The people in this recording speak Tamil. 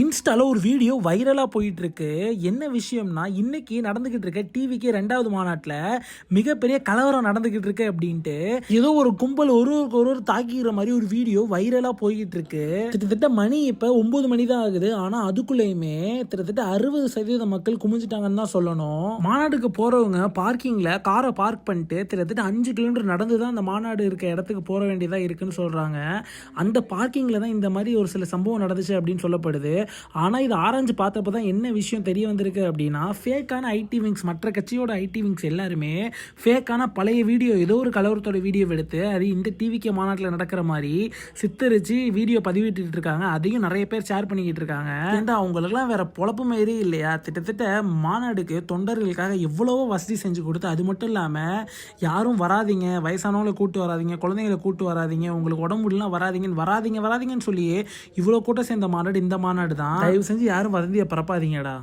இன்ஸ்டாவில் ஒரு வீடியோ வைரலாக போயிட்டுருக்கு. என்ன விஷயம்னா இன்னைக்கு நடந்துக்கிட்டு இருக்க டிவிக்கு ரெண்டாவது மாநாட்டில் மிகப்பெரிய கலவரம் நடந்துக்கிட்டு இருக்கு அப்படின்ட்டு ஏதோ ஒரு கும்பல் ஒரு ஒருவருக்கு ஒரு ஒரு தாக்கிக்கிற மாதிரி ஒரு வீடியோ வைரலாக போய்கிட்டு இருக்கு கிட்டத்தட்ட மணி இப்போ ஒன்பது மணி தான் ஆகுது. ஆனால் அதுக்குள்ளேயுமே கிட்டத்தட்ட அறுபது சதவீத மக்கள் குமிஞ்சிட்டாங்கன்னு தான் சொல்லணும். மாநாடுக்கு போகிறவங்க பார்க்கிங்கில் காரை பார்க் பண்ணிட்டு கிட்டத்தட்ட அஞ்சு கிலோமீட்டர் நடந்து தான் அந்த மாநாடு இருக்க இடத்துக்கு போக வேண்டியதாக இருக்குன்னு சொல்கிறாங்க அந்த பார்க்கிங்கில் தான் இந்த மாதிரி ஒரு சில சம்பவம் நடந்துச்சு அப்படின்னு சொல்லப்படுது. ஆனால் இது ஆராய்ஞ்சு பார்த்தப்ப தான் என்ன விஷயம் தெரிய வந்திருக்கு அப்படின்னா ஃபேக்கான ஐடி விங்ஸ் மற்ற கட்சியோட ஐடி விங்ஸ் எல்லாருமே ஃபேக்கான பழைய வீடியோ ஏதோ ஒரு கலவரத்தோட வீடியோ எடுத்து அது இந்த டிவிக்கு மாநாட்டில் நடக்கிற மாதிரி சித்தரித்து வீடியோ பதிவிட்டு இருக்காங்க. அதையும் நிறைய பேர் ஷேர் பண்ணிக்கிட்டு இருக்காங்க. அந்த அவங்களுக்குலாம் வேற பொழப்பு மாரி இல்லையா? கிட்டத்தட்ட மாநாடுக்கு தொண்டர்களுக்காக எவ்வளவோ வசதி செஞ்சு கொடுத்து அது மட்டும் இல்லாமல் யாரும் வராதீங்க வயசானவங்களை கூட்டு வராதிங்க குழந்தைங்களை கூட்டு வராதீங்க உங்களுக்கு உடம்பு வராதிங்கன்னு வராதீங்கன்னு வராதீங்க வராதீங்கன்னு சொல்லியே இவ்வளோ கூட்டம் சேர்ந்த மாநாடு இந்த மாநாடு தான் தயவு செஞ்சு யாரும் வதந்தியை பரப்பாதீங்கடா.